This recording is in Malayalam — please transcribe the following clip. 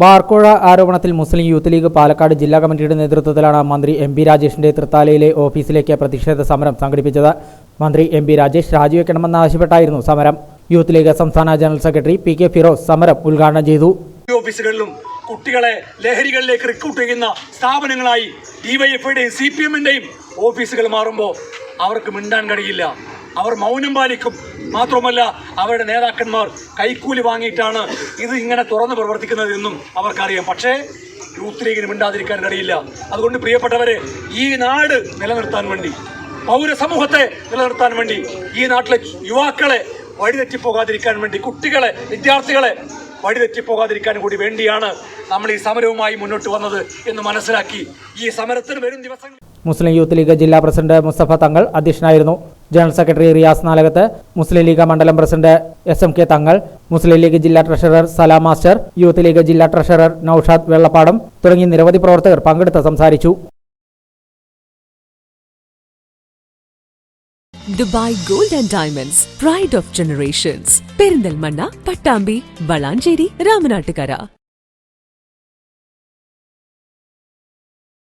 ബാർക്കോഴ ആരോപണത്തിൽ മുസ്ലിം യൂത്ത് ലീഗ് പാലക്കാട് ജില്ലാ കമ്മിറ്റിയുടെ നേതൃത്വത്തിലാണ് മന്ത്രി എം പി രാജേഷിന്റെ തൃത്താലയിലെ ഓഫീസിലേക്ക് പ്രതിഷേധ സമരം സംഘടിപ്പിച്ചത്. മന്ത്രി എം പി രാജേഷ് രാജിവെക്കണമെന്നാവശ്യപ്പെട്ടായിരുന്നു സമരം. യൂത്ത് ലീഗ് സംസ്ഥാന general secretary P K Firoz സമരം ഉദ്ഘാടനം ചെയ്തു. ഓഫീസുകളിലും കുട്ടികളെ ലഹരികളിലേക്ക് റിക്രൂട്ട് ചെയ്യുന്ന സ്ഥാപനങ്ങളായി ഡിവൈഎഫ്ഐയുടെയും സി പി എമ്മിന്റെയും ഓഫീസുകൾ മാറുമ്പോൾ അവർക്ക് മിണ്ടാൻ കഴിയില്ല. അവർ മൗനം പാലിക്കും. മാത്രമല്ല അവരുടെ നേതാക്കന്മാർ കൈക്കൂലി വാങ്ങിയിട്ടാണ് ഇത് ഇങ്ങനെ തുറന്ന് പ്രവർത്തിക്കുന്നത് എന്നും അവർക്കറിയാം. പക്ഷേ യൂത്ത് ലീഗിന് മിണ്ടാതിരിക്കാൻ കഴിയില്ല. അതുകൊണ്ട് പ്രിയപ്പെട്ടവരെ ഈ നാട് നിലനിർത്താൻ വേണ്ടി പൗരസമൂഹത്തെ നിലനിർത്താൻ വേണ്ടി ഈ നാട്ടിലെ യുവാക്കളെ വഴിതെറ്റിപ്പോകാതിരിക്കാൻ വേണ്ടി കുട്ടികളെ വിദ്യാർത്ഥികളെ വഴിതെറ്റിപ്പോകാതിരിക്കാൻ കൂടി വേണ്ടിയാണ് നമ്മൾ ഈ സമരവുമായി മുന്നോട്ട് വന്നത് എന്ന് മനസ്സിലാക്കി ഈ സമരത്തിന് വരും ദിവസങ്ങൾ മുസ്ലിം യൂത്ത് ലീഗ് ജില്ലാ പ്രസിഡന്റ് മുസ്തഫ തങ്ങൾ അധ്യക്ഷനായിരുന്നു. General secretary Riyas Nalakath Muslim league മണ്ഡലം president S M K Thangal Muslim league ജില്ലാ treasurer Salam master youth league ജില്ലാ ട്രഷറർ നൌഷാദ് വെള്ളപ്പാടം തുടങ്ങി നിരവധി പ്രവർത്തകർ പങ്കെടുത്ത് സംസാരിച്ചു. Dubai gold and diamonds pride of generations Perinthalmanna Pattambi Valanchery Ramanattukara.